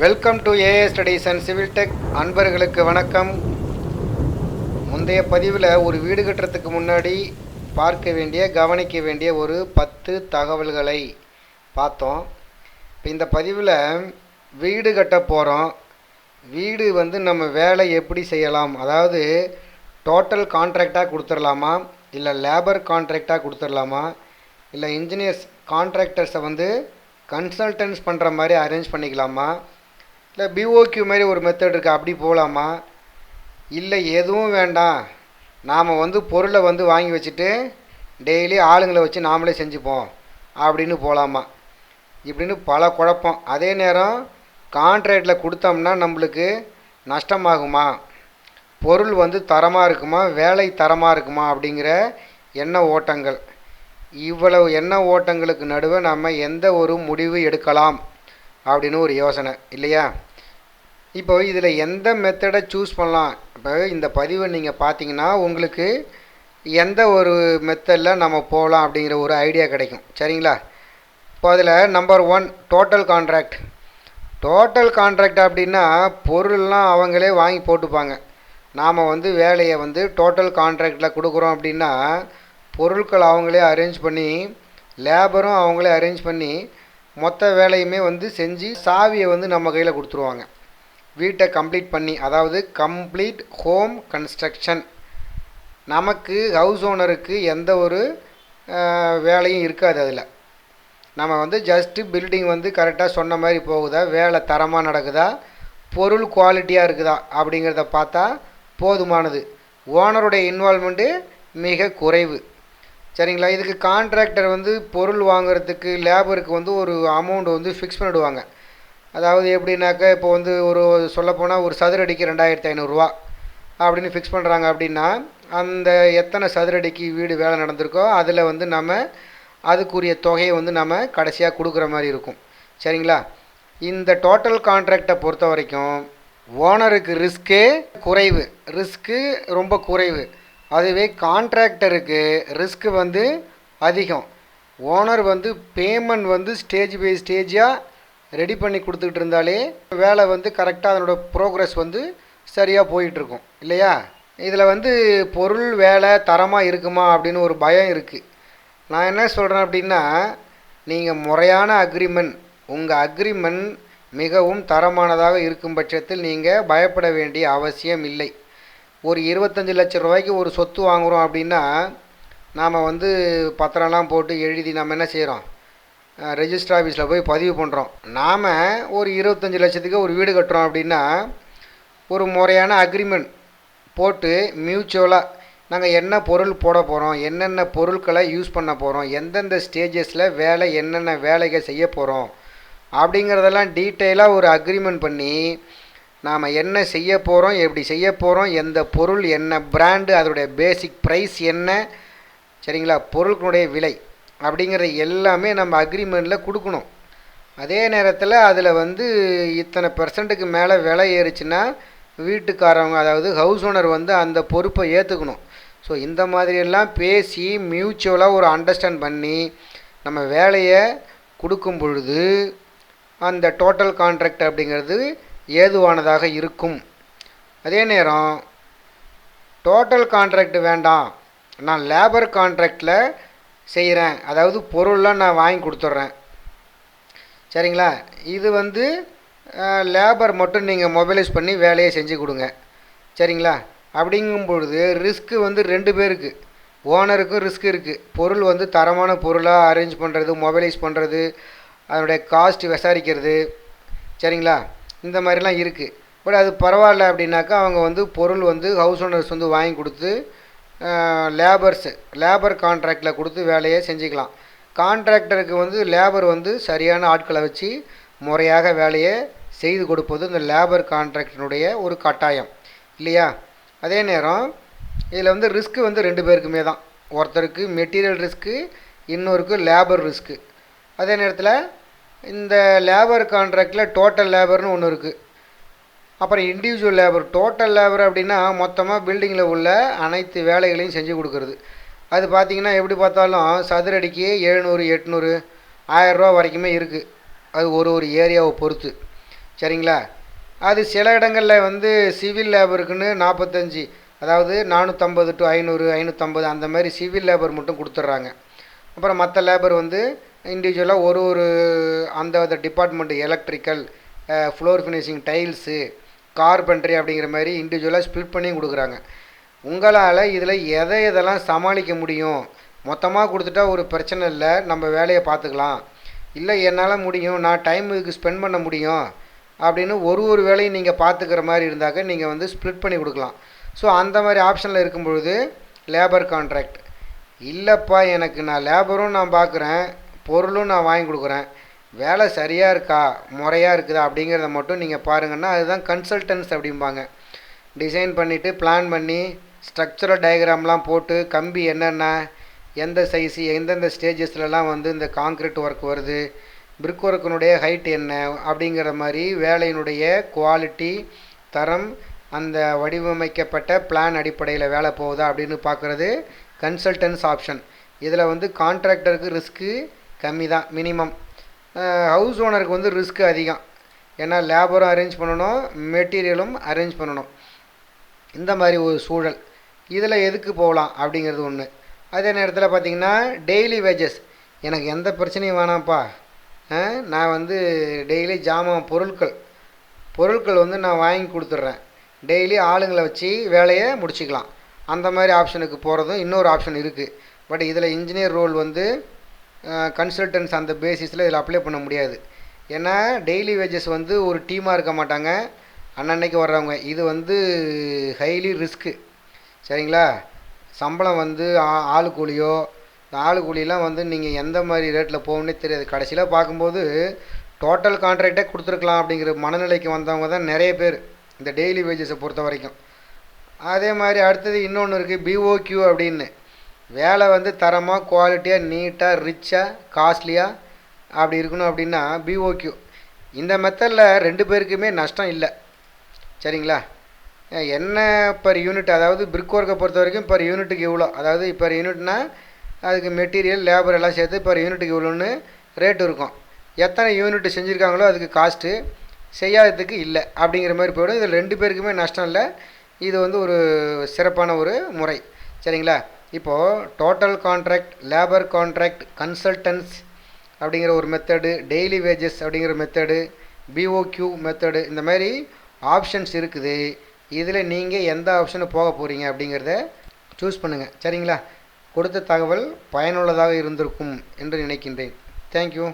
Welcome to AA studies and civil tech அன்பர்களுக்கு வணக்கம். முந்தைய பதிவில் ஒரு வீடு கட்டுறதுக்கு முன்னாடி பார்க்க வேண்டிய கவனிக்க வேண்டிய ஒரு பத்து தகவல்களை பார்த்தோம். இப்போ இந்த பதிவில் வீடு கட்ட போகிறோம் வீடு வந்து நம்ம வேலை எப்படி செய்யலாம்? அதாவது டோட்டல் கான்ட்ராக்டாக கொடுத்துடலாமா? இல்லை லேபர் கான்ட்ராக்டாக கொடுத்துடலாமா? இல்லை இன்ஜினியர்ஸ் கான்ட்ராக்டர்ஸை வந்து கன்சல்டன்ஸ் பண்ணுற மாதிரி அரேஞ்ச் பண்ணிக்கலாமா? இல்லை பிஓக்யூ மாதிரி ஒரு மெத்தட் இருக்குது அப்படி போகலாமா இல்லை எதுவும் வேண்டாம். நாம் வந்து பொருளை வந்து வாங்கி வச்சுட்டு டெய்லி ஆளுங்களை வச்சு நாமளே செஞ்சுப்போம். அப்படின்னு போகலாமா இப்படின்னு பல குழப்பம். அதே நேரம் கான்ட்ராக்டில் கொடுத்தோம்னா நம்மளுக்கு நஷ்டமாகுமா? பொருள் வந்து தரமாக இருக்குமா? வேலை தரமாக இருக்குமா? அப்படிங்கிற எண்ண ஓட்டங்கள். இவ்வளவு எண்ண ஓட்டங்களுக்கு நடுவே நம்ம எந்த ஒரு முடிவு எடுக்கலாம்? அப்படின்னு ஒரு யோசனை. இல்லையா? இப்போ இதில் எந்த மெத்தடை சூஸ் பண்ணலாம்? இப்போ இந்த பதிவை நீங்கள் பார்த்தீங்கன்னா உங்களுக்கு எந்த ஒரு மெத்தடில் நம்ம போகலாம் அப்படிங்கிற ஒரு ஐடியா கிடைக்கும். சரிங்களா? இப்போ அதில் number one total contract total contract அப்படின்னா பொருள்லாம் அவங்களே வாங்கி போட்டுப்பாங்க. நாம் வந்து வேலையை வந்து டோட்டல் கான்ட்ராக்டில் கொடுக்குறோம் அப்படின்னா பொருட்கள் அவங்களே அரேஞ்ச் பண்ணி லேபரும் அவங்களே அரேஞ்ச் பண்ணி மொத்த வேலையுமே வந்து செஞ்சு சாவியை வந்து நம்ம கையில் கொடுத்துருவாங்க. வீட்டை கம்ப்ளீட் பண்ணி அதாவது கம்ப்ளீட் ஹோம் கன்ஸ்ட்ரக்ஷன் நமக்கு ஹவுஸ் ஓனருக்கு எந்த ஒரு வேலையும் இருக்காது அதில். நம்ம வந்து ஜஸ்ட்டு பில்டிங் வந்து கரெக்டாக சொன்ன மாதிரி போகுதா? வேலை தரமாக நடக்குதா? பொருள் குவாலிட்டியாக இருக்குதா? அப்படிங்கிறத பார்த்தா போதுமானது. ஓனருடைய இன்வால்மெண்ட்டு மிக குறைவு. சரிங்களா? இதுக்கு கான்ட்ராக்டர் வந்து பொருள் வாங்குறதுக்கு லேபருக்கு வந்து ஒரு அமௌண்ட் வந்து ஃபிக்ஸ் பண்ணிவிடுவாங்க அதாவது எப்படின்னாக்கா இப்போ வந்து ஒரு சொல்லப்போனால் ஒரு சதுரடிக்கு ரெண்டாயிரத்தி ஐநூறுரூவா அப்படின்னு ஃபிக்ஸ் பண்ணுறாங்க அப்படின்னா அந்த எத்தனை சதுரடிக்கு வீடு வேலை நடந்திருக்கோ அதில் வந்து நம்ம அதுக்குரிய தொகையை வந்து நம்ம கடைசியாக கொடுக்குற மாதிரி இருக்கும். சரிங்களா? இந்த டோட்டல் கான்ட்ராக்டை பொறுத்த வரைக்கும் ஓனருக்கு ரிஸ்க்கே குறைவு. ரிஸ்க்கு ரொம்ப குறைவு. அதுவே கான்ட்ராக்டருக்கு ரிஸ்க்கு வந்து அதிகம். ஓனர் வந்து பேமெண்ட் வந்து ஸ்டேஜ் பை ஸ்டேஜாக ரெடி பண்ணி கொடுத்துக்கிட்டு இருந்தாலே வேலை வந்து கரெக்டாக அதனோட ப்ரோக்ரஸ் வந்து சரியாக போயிட்டுருக்கும். இல்லையா? இதில் வந்து பொருள் வேலை தரமாக இருக்குமா அப்படின்னு ஒரு பயம் இருக்குது நான் என்ன சொல்கிறேன் அப்படின்னா நீங்கள் முறையான அக்ரிமெண்ட் உங்கள் அக்ரிமெண்ட் மிகவும் தரமானதாக இருக்கும் பட்சத்தில் நீங்கள் பயப்பட வேண்டிய அவசியம் இல்லை. ஒரு இருபத்தஞ்சி லட்ச ரூபாய்க்கு ஒரு சொத்து வாங்குகிறோம் அப்படின்னா நாம் வந்து பத்திரம்லாம் போட்டு எழுதி நம்ம என்ன செய்கிறோம் ரெஜிஸ்டர் ஆஃபீஸில் போய் பதிவு பண்ணுறோம் நாம் ஒரு இருபத்தஞ்சி லட்சத்துக்கு ஒரு வீடு கட்டுறோம் அப்படின்னா ஒரு முறையான அக்ரிமெண்ட் போட்டு மியூச்சுவலாக நாங்கள் என்ன பொருள் போட போகிறோம் என்னென்ன பொருட்களை யூஸ் பண்ண போகிறோம் எந்தெந்த ஸ்டேஜஸில் வேலை என்னென்ன வேலைகள் செய்ய போகிறோம் அப்படிங்கிறதெல்லாம் டீட்டெயிலாக ஒரு அக்ரிமெண்ட் பண்ணி நாம் என்ன செய்ய போகிறோம் எப்படி செய்ய போகிறோம் எந்த பொருள் என்ன பிராண்டு அதனுடைய பேசிக் ப்ரைஸ் என்ன சரிங்களா? பொருட்களுடைய விலை. அப்படிங்கிற எல்லாமே நம்ம அக்ரிமெண்ட்டில் கொடுக்கணும். அதே நேரத்தில் அதில் வந்து இத்தனை பெர்சன்ட்டுக்கு மேலே விலை ஏறுச்சுன்னா வீட்டுக்காரவங்க அதாவது ஹவுஸ் ஓனர் வந்து அந்த பொறுப்பை ஏற்றுக்கணும் ஸோ இந்த மாதிரியெல்லாம் பேசி மியூச்சுவலாக ஒரு அண்டர்ஸ்டாண்ட் பண்ணி நம்ம வேலையை கொடுக்கும் பொழுது அந்த டோட்டல் கான்ட்ராக்ட் அப்படிங்கிறது ஏதுவானதாக இருக்கும். அதே நேரம் டோட்டல் கான்ட்ராக்ட் வேண்டாம். நான் லேபர் கான்ட்ராக்டில் செய்கிறேன் அதாவது பொருள்லாம் நான் வாங்கி கொடுத்துட்றேன். சரிங்களா? இது வந்து லேபர் மட்டும் நீங்கள் மொபைலைஸ் பண்ணி வேலையை செஞ்சு கொடுங்க. சரிங்களா? அப்படிங்கும் பொழுது ரிஸ்க்கு வந்து ரெண்டு பேருக்கு. ஓனருக்கும் ரிஸ்க் இருக்குது பொருள் வந்து தரமான பொருளாக அரேஞ்ச் பண்ணுறது மொபைலைஸ் பண்ணுறது அதனுடைய காஸ்ட் விசாரிக்கிறது. சரிங்களா? இந்த மாதிரிலாம் இருக்குது பட் அது பரவாயில்ல அப்படின்னாக்கா அவங்க வந்து பொருள் வந்து ஹவுஸ் ஓனர்ஸ் வந்து வாங்கி கொடுத்து லேபர்ஸு லேபர் கான்ட்ராக்டில் கொடுத்து வேலையை செஞ்சுக்கலாம். கான்ட்ராக்டருக்கு வந்து லேபர் வந்து சரியான ஆட்களை வச்சு முறையாக வேலையை செய்து கொடுப்பது இந்த லேபர் கான்ட்ராக்டினுடைய ஒரு கட்டாயம். இல்லையா? அதே நேரம் இதில் வந்து ரிஸ்க்கு வந்து ரெண்டு பேருக்குமே தான். ஒருத்தருக்கு மெட்டீரியல் ரிஸ்க்கு இன்னொருக்கு லேபர் ரிஸ்க்கு அதே நேரத்தில் இந்த லேபர் கான்ட்ராக்டில் டோட்டல் லேபர்னு ஒன்று இருக்குது அப்புறம் இண்டிவிஜுவல் லேபர் டோட்டல் லேபர் அப்படின்னா மொத்தமாக பில்டிங்கில் உள்ள அனைத்து வேலைகளையும் செஞ்சு கொடுக்குறது. அது பார்த்தீங்கன்னா எப்படி பார்த்தாலும் சதுரடிக்கு எழுநூறு எட்நூறு ஆயரூவா வரைக்குமே இருக்குது அது ஒரு ஒரு ஏரியாவை பொறுத்து. சரிங்களா? அது சில இடங்களில் வந்து சிவில் லேபருக்குன்னு நாற்பத்தஞ்சி அதாவது நானூற்றம்பது டு ஐநூறு ஐநூற்றம்பது அந்த மாதிரி சிவில் லேபர் மட்டும் கொடுத்துட்றாங்க. அப்புறம் மற்ற லேபர் வந்து இண்டிவிஜுவலாக ஒரு ஒரு அந்த department electrical floor finishing tiles carpentry அப்படிங்கிற மாதிரி இண்டிவிஜுவலாக ஸ்ப்ளிட் பண்ணி கொடுக்குறாங்க. உங்களால் இதில் எதை எதெல்லாம் சமாளிக்க முடியும்? மொத்தமாக கொடுத்துட்டா ஒரு பிரச்சனை இல்லை நம்ம வேலையை பார்த்துக்கலாம். இல்லை என்னால் முடியும் நான் டைம் இதுக்கு ஸ்பெண்ட் பண்ண முடியும் அப்படின்னு ஒரு ஒரு வேலையும் நீங்கள் பார்த்துக்கிற மாதிரி இருந்தாக்க நீங்கள் வந்து ஸ்ப்ளிட் பண்ணி கொடுக்கலாம். ஸோ அந்த மாதிரி ஆப்ஷனில் இருக்கும் பொழுது லேபர் கான்ட்ராக்ட் இல்லைப்பா எனக்கு நான் லேபரும் நான் பார்க்குறேன் பொருளும் நான் வாங்கி கொடுக்குறேன். வேலை சரியாக இருக்கா முறையாக இருக்குதா அப்படிங்கிறத மட்டும் நீங்கள் பாருங்கன்னா அதுதான் கன்சல்டன்ஸ் அப்படிம்பாங்க. டிசைன் பண்ணிவிட்டு பிளான் பண்ணி ஸ்ட்ரக்சரல் டயக்ராம்லாம் போட்டு கம்பி என்னென்ன எந்த சைஸு எந்தெந்த ஸ்டேஜஸ்லலாம் வந்து இந்த காங்க்ரீட் ஒர்க் வருது பிரிக் ஒர்க்கினுடைய ஹைட் என்ன அப்படிங்கிற மாதிரி வேலையினுடைய குவாலிட்டி தரம் அந்த வடிவமைக்கப்பட்ட பிளான் அடிப்படையில் வேலை போகுதா அப்படின்னு பார்க்குறது கன்சல்டன்ஸ் ஆப்ஷன் இதில் வந்து கான்ட்ராக்டருக்கு ரிஸ்க்கு கம்மி தான் மினிமம் ஹவுஸ் ஓனருக்கு வந்து ரிஸ்க்கு அதிகம். ஏன்னா லேபரும் அரேஞ்ச் பண்ணணும் மெட்டீரியலும் அரேஞ்ச் பண்ணணும். இந்த மாதிரி ஒரு சூழல். இதில் எதுக்கு போகலாம் அப்படிங்கிறது ஒன்று அதே நேரத்தில் பார்த்திங்கன்னா டெய்லி வேஜஸ் எனக்கு எந்த பிரச்சனையும் வேணாம்ப்பா. நான் வந்து டெய்லி ஜாமான் பொருட்கள். பொருட்கள் வந்து நான் வாங்கி கொடுத்துட்றேன். டெய்லி ஆளுங்களை வச்சு வேலையை முடிச்சுக்கலாம். அந்த மாதிரி ஆப்ஷனுக்கு போகிறதும் இன்னொரு ஆப்ஷன் இருக்குது பட் இதில் இன்ஜினியர் ரோல் வந்து கன்சல்டன்ஸ் அந்த பேசிஸில் இதில் அப்ளை பண்ண முடியாது. ஏன்னா டெய்லி வேஜஸ் வந்து ஒரு டீமாக இருக்க மாட்டாங்க. அன்னன்னைக்கு வர்றவங்க. இது வந்து ஹைலி ரிஸ்க்கு சரிங்களா? சம்பளம் வந்து ஆளு கூலியோ ஆளு கூலியெலாம் வந்து நீங்கள் எந்த மாதிரி ரேட்டில் போகணுன்னே தெரியாது. கடைசியில் பார்க்கும்போது டோட்டல் கான்ட்ராக்டே கொடுத்துருக்கலாம் அப்படிங்கிற மனநிலைக்கு வந்தவங்க தான் நிறைய பேர் இந்த டெய்லி வேஜஸை பொறுத்த வரைக்கும் அதே மாதிரி அடுத்தது இன்னொன்று இருக்குது பிஓக்யூ அப்படின்னு. வேலை வந்து தரமாக குவாலிட்டியாக நீட்டாக ரிச்சாக காஸ்ட்லியாக அப்படி இருக்கணும் அப்படின்னா பிஓக்யூ இந்த மெத்தடில் ரெண்டு பேருக்குமே நஷ்டம் இல்லை. சரிங்களா? என்ன பர் யூனிட் அதாவது பிரிக் ஒர்க்கை பொறுத்த வரைக்கும் பர் யூனிட்டுக்கு இவ்வளோ. அதாவது பர் யூனிட்னா அதுக்கு மெட்டீரியல் லேபர் எல்லாம் சேர்த்து பர் யூனிட்டுக்கு இவ்வளோன்னு ரேட் இருக்கும். எத்தனை யூனிட் செஞ்சுருக்காங்களோ அதுக்கு காஸ்ட்டு செய்யாததுக்கு இல்லை அப்படிங்கிற மாதிரி போயிடும். இதில் ரெண்டு பேருக்குமே நஷ்டம் இல்லை. இது வந்து ஒரு சிறப்பான ஒரு முறை. சரிங்களா? இப்போது total contract labour contract consultants அப்படிங்கிற ஒரு மெத்தடு டெய்லி வேஜஸ் அப்படிங்கிற மெத்தடு பிஓக்யூ மெத்தடு இந்த மாதிரி ஆப்ஷன்ஸ் இருக்குது. இதில் நீங்கள் எந்த ஆப்ஷனு போக போகிறீங்க அப்படிங்கிறத சூஸ் பண்ணுங்கள் சரிங்களா? கொடுத்த தகவல் பயனுள்ளதாக இருந்திருக்கும் என்று நினைக்கின்றேன். தேங்க்யூ